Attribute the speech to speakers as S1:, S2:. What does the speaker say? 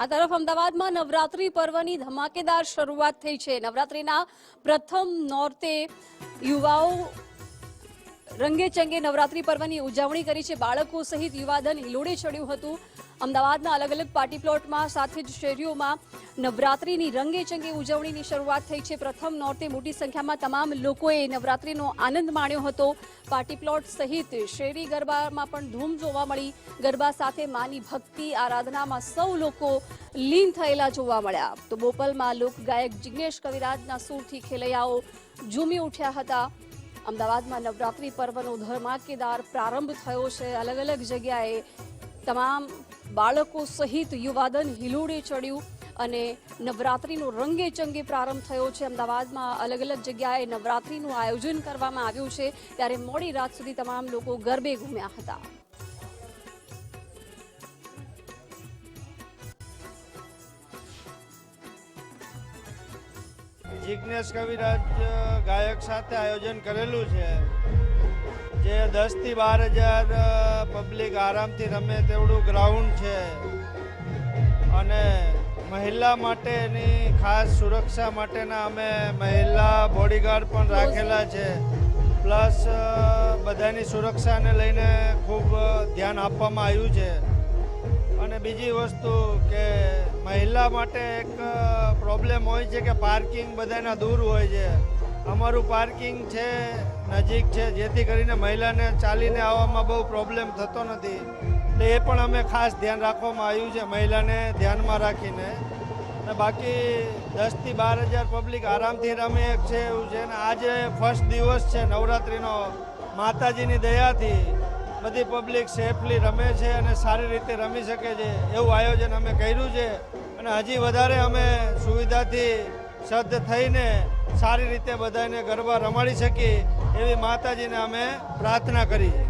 S1: આ તરફ અમદાવાદમાં નવરાત્રી પર્વની ધમાકેદાર શરૂઆત થઈ છે. નવરાત્રીના પ્રથમ નોરતે યુવાઓ રંગે ચંગે નવરાત્રી પર્વની ઉજવણી કરી છે. બાળકો સહિત યુવાધન હિલોડે ચડ્યું હતું. અમદાવાદના અલગ અલગ પાર્ટી પ્લોટમાં સાથે જ શેરીઓમાં નવરાત્રીની રંગે ચંગે ઉજવણીની શરૂઆત થઈ છે. પ્રથમ નોરતે મોટી સંખ્યામાં તમામ લોકોએ નવરાત્રીનો આનંદ માણ્યો હતો. પાર્ટી પ્લોટ સહિત શેરી ગરબામાં પણ ધૂમ જોવા મળી. ગરબા સાથે માની ભક્તિ, આરાધનામાં સૌ લોકો લીન થયેલા જોવા મળ્યા. તો બોપલમાં લોકગાયક જિગ્નેશ કવિરાજના સૂરથી ખેલૈયાઓ ઝૂમી ઉઠ્યા હતા. અમદાવાદમાં નવરાત્રી પર્વનો ધર્માકેદાર પ્રારંભ થયો છે. અલગ અલગ જગ્યાએ તમામ બાળકો સહિત યુવાદન હિલોડે ચડ્યું. અને નવરાત્રીનો રંગે ચંગે પ્રારંભ થયો છે. અમદાવાદમાં અલગ અલગ જગ્યાએ નવરાત્રિનું આયોજન કરવામાં આવ્યું છે. ત્યારે મોડી રાત સુધી તમામ લોકો ગરબે ઘૂમ્યા હતા.
S2: જિજ્ઞેશ કવિરાજ ગાયક સાથે આયોજન કરેલું છે. જે દસથી બાર હજાર પબ્લિક આરામથી રમે તેવડું ગ્રાઉન્ડ છે. અને મહિલા માટેની ખાસ સુરક્ષા માટેના અમે મહિલા બોડીગાર્ડ પણ રાખેલા છે. પ્લસ બધાની સુરક્ષાને લઈને ખૂબ ધ્યાન આપવામાં આવ્યું છે. અને બીજી વસ્તુ કે મહિલા માટે એક પ્રોબ્લેમ હોય છે કે પાર્કિંગ બધાના દૂર હોય છે. અમારું પાર્કિંગ છે, નજીક છે, જેથી કરીને મહિલાને ચાલીને આવવામાં બહુ પ્રોબ્લેમ થતો નથી. એટલે એ પણ અમે ખાસ ધ્યાન રાખવામાં આવ્યું છે મહિલાને ધ્યાનમાં રાખીને. અને બાકી દસથી બાર હજાર પબ્લિક આરામથી રમે છે એવું છે. ને આજે ફર્સ્ટ દિવસ છે નવરાત્રિનો, માતાજીની દયાથી બધી પબ્લિક સેફલી રમે છે અને સારી રીતે રમી શકે છે. એવું આયોજન અમે કર્યું છે. અને હજી વધારે અમે સુવિધાથી સજ્જ થઈને સારી રીતે બધાને ગરબા રમાડી શકીએ એવી માતાજીને અમે પ્રાર્થના કરી છે